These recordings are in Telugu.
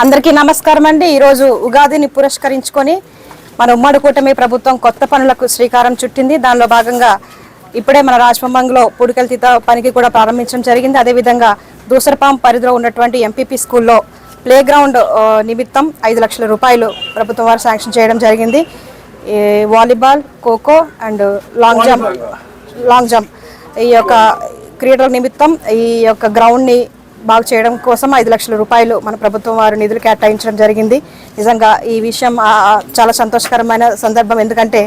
అందరికీ నమస్కారం అండి. ఈరోజు ఉగాదిని పురస్కరించుకొని మన ఉమ్మడి కూటమి ప్రభుత్వం కొత్త పనులకు శ్రీకారం చుట్టింది. దానిలో భాగంగా ఇప్పుడే మన రాజభవన్లో పుడికల్తీత పనికి కూడా ప్రారంభించడం జరిగింది. అదేవిధంగా దూసరపాం పరిధిలో ఉన్నటువంటి ఎంపీపీ స్కూల్లో ప్లే గ్రౌండ్ నిమిత్తం ఐదు లక్షల రూపాయలు ప్రభుత్వం వారు శాంక్షన్ చేయడం జరిగింది. ఈ volleyball kho kho and long jump long jump. ఈ యొక్క క్రీడల నిమిత్తం ఈ యొక్క గ్రౌండ్ని బాగు చేయడం కోసం ఐదు లక్షల రూపాయలు మన ప్రభుత్వం వారు నిధులు కేటాయించడం జరిగింది. నిజంగా ఈ విషయం చాలా సంతోషకరమైన సందర్భం. ఎందుకంటే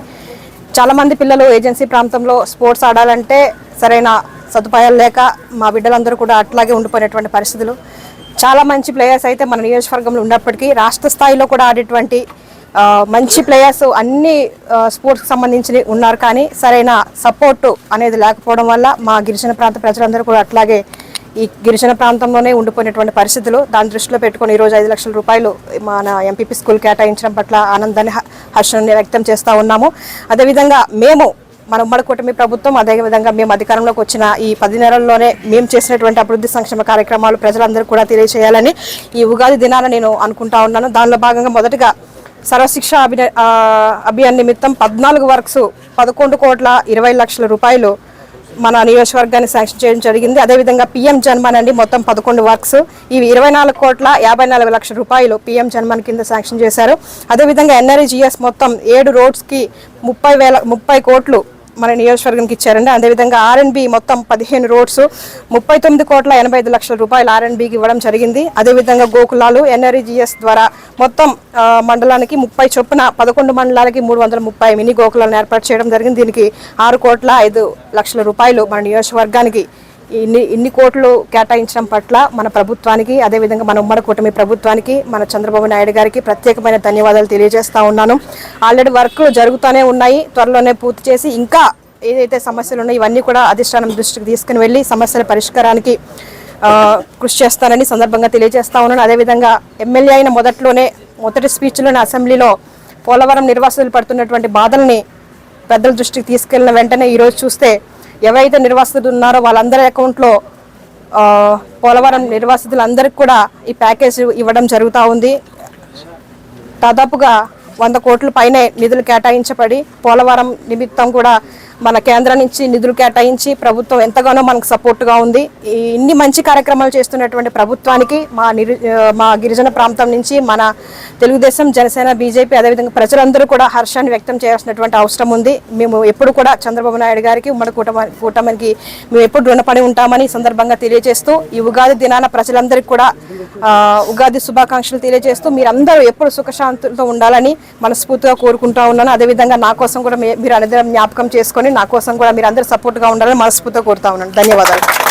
చాలామంది పిల్లలు ఏజెన్సీ ప్రాంతంలో స్పోర్ట్స్ ఆడాలంటే సరైన సదుపాయాలు లేక మా బిడ్డలందరూ కూడా అట్లాగే ఉండిపోయినటువంటి పరిస్థితులు. చాలా మంచి ప్లేయర్స్ అయితే మన నియోజకవర్గంలో ఉన్నప్పటికీ రాష్ట్ర స్థాయిలో కూడా ఆడేటువంటి మంచి ప్లేయర్స్ అన్ని స్పోర్ట్స్కి సంబంధించి ఉన్నారు. కానీ సరైన సపోర్టు అనేది లేకపోవడం వల్ల మా గిరిజన ప్రాంత ప్రజలందరూ కూడా అట్లాగే ఈ గిరిజన ప్రాంతంలోనే ఉండిపోయినటువంటి పరిస్థితులు. దాని దృష్టిలో పెట్టుకుని ఈరోజు ఐదు లక్షల రూపాయలు మన ఎంపీపీ స్కూల్ కేటాయించడం పట్ల ఆనందాన్ని హర్షణ హర్షాన్ని వ్యక్తం చేస్తూ ఉన్నాము. అదేవిధంగా మేము మన ఉమ్మడి కూటమి ప్రభుత్వం అదేవిధంగా మేము అధికారంలోకి వచ్చిన ఈ పది నెలల్లోనే మేము చేసినటువంటి అభివృద్ధి సంక్షేమ కార్యక్రమాలు ప్రజలందరూ కూడా తెలియజేయాలని ఈ ఉగాది దినాన నేను అనుకుంటా ఉన్నాను. దానిలో భాగంగా మొదటగా సర్వశిక్ష అభిన అభియాన్ నిమిత్తం పద్నాలుగు వర్క్స్ పదకొండు కోట్ల ఇరవై లక్షల రూపాయలు మన నియోజకవర్గాన్ని శాంక్షన్ చేయడం జరిగింది. అదేవిధంగా పిఎం జన్మన్ అండి మొత్తం పదకొండు వర్క్స్. ఇవి ఇరవై నాలుగు కోట్ల యాభై నాలుగు లక్షల రూపాయలు పిఎం జన్మన్ కింద శాంక్షన్ చేశారు. అదేవిధంగా ఎన్ఆర్ఈజిఎస్ మొత్తం ఏడు రోడ్స్కి ముప్పై వేల ముప్పై కోట్లు మన నియోజకవర్గానికి ఇచ్చారండి. అదేవిధంగా ఆర్ఎన్బి మొత్తం పదిహేను రోడ్స్ ముప్పై తొమ్మిది కోట్ల ఎనభై ఐదు లక్షల రూపాయలు ఆర్ఎన్బికి ఇవ్వడం జరిగింది. అదేవిధంగా గోకులాలు ఎన్ఆర్ఈజిఎస్ ద్వారా మొత్తం మండలానికి ముప్పై చొప్పున పదకొండు మండలాలకి మూడు వందల ముప్పై మినీ గోకులాలను ఏర్పాటు చేయడం జరిగింది. దీనికి ఆరు కోట్ల ఐదు లక్షల రూపాయలు మన నియోజకవర్గానికి ఇన్ని ఇన్ని కోట్లు కేటాయించడం పట్ల మన ప్రభుత్వానికి అదేవిధంగా మన ఉమ్మడి కూటమి ప్రభుత్వానికి మన చంద్రబాబు నాయుడు గారికి ప్రత్యేకమైన ధన్యవాదాలు తెలియజేస్తా ఉన్నాను. ఆల్రెడీ వర్క్లు జరుగుతూనే ఉన్నాయి. త్వరలోనే పూర్తి చేసి ఇంకా ఏదైతే సమస్యలు ఉన్నాయో ఇవన్నీ కూడా అధిష్టానం దృష్టికి తీసుకుని వెళ్ళి సమస్యల పరిష్కారానికి కృషి చేస్తానని సందర్భంగా తెలియజేస్తా ఉన్నాను. అదేవిధంగా ఎమ్మెల్యే అయిన మొదట్లోనే మొదటి స్పీచ్లోనే అసెంబ్లీలో పోలవరం నిర్వాసితులు పడుతున్నటువంటి బాధల్ని పెద్దల దృష్టికి తీసుకెళ్ళిన వెంటనే ఈరోజు చూస్తే ఎవరైతే నిర్వాసితులు ఉన్నారో వాళ్ళందరి అకౌంట్లో పోలవరం నిర్వాసితులందరికీ కూడా ఈ ప్యాకేజ్ ఇవ్వడం జరుగుతూ ఉంది. దాదాపుగా వంద కోట్ల పైనే నిధులు కేటాయించబడి పోలవరం నిమిత్తం కూడా మన కేంద్రం నుంచి నిధులు కేటాయించి ప్రభుత్వం ఎంతగానో మనకు సపోర్ట్గా ఉంది. ఈ ఇన్ని మంచి కార్యక్రమాలు చేస్తున్నటువంటి ప్రభుత్వానికి మా నిరు మా గిరిజన ప్రాంతం నుంచి మన తెలుగుదేశం జనసేన బీజేపీ అదేవిధంగా ప్రజలందరూ కూడా హర్షాన్ని వ్యక్తం చేయాల్సినటువంటి అవసరం ఉంది. మేము ఎప్పుడు కూడా చంద్రబాబు నాయుడు గారికి ఉమ్మడి కూటమి కూటమికి మేము ఎప్పుడు రుణపడి ఉంటామని సందర్భంగా తెలియజేస్తూ ఈ ఉగాది దినాన ప్రజలందరికీ కూడా ఉగాది శుభాకాంక్షలు తెలియజేస్తూ మీరందరూ ఎప్పుడు సుఖశాంతులతో ఉండాలని మనస్ఫూర్తిగా కోరుకుంటా ఉన్నాను. అదేవిధంగా నా కోసం కూడా మీరు అనేది జ్ఞాపకం చేసుకొని నా కోసం కూడా మీరు అందరూ సపోర్ట్గా ఉండాలని మనస్ఫూర్తిగా కోరుతా ఉన్నాను. ధన్యవాదాలు.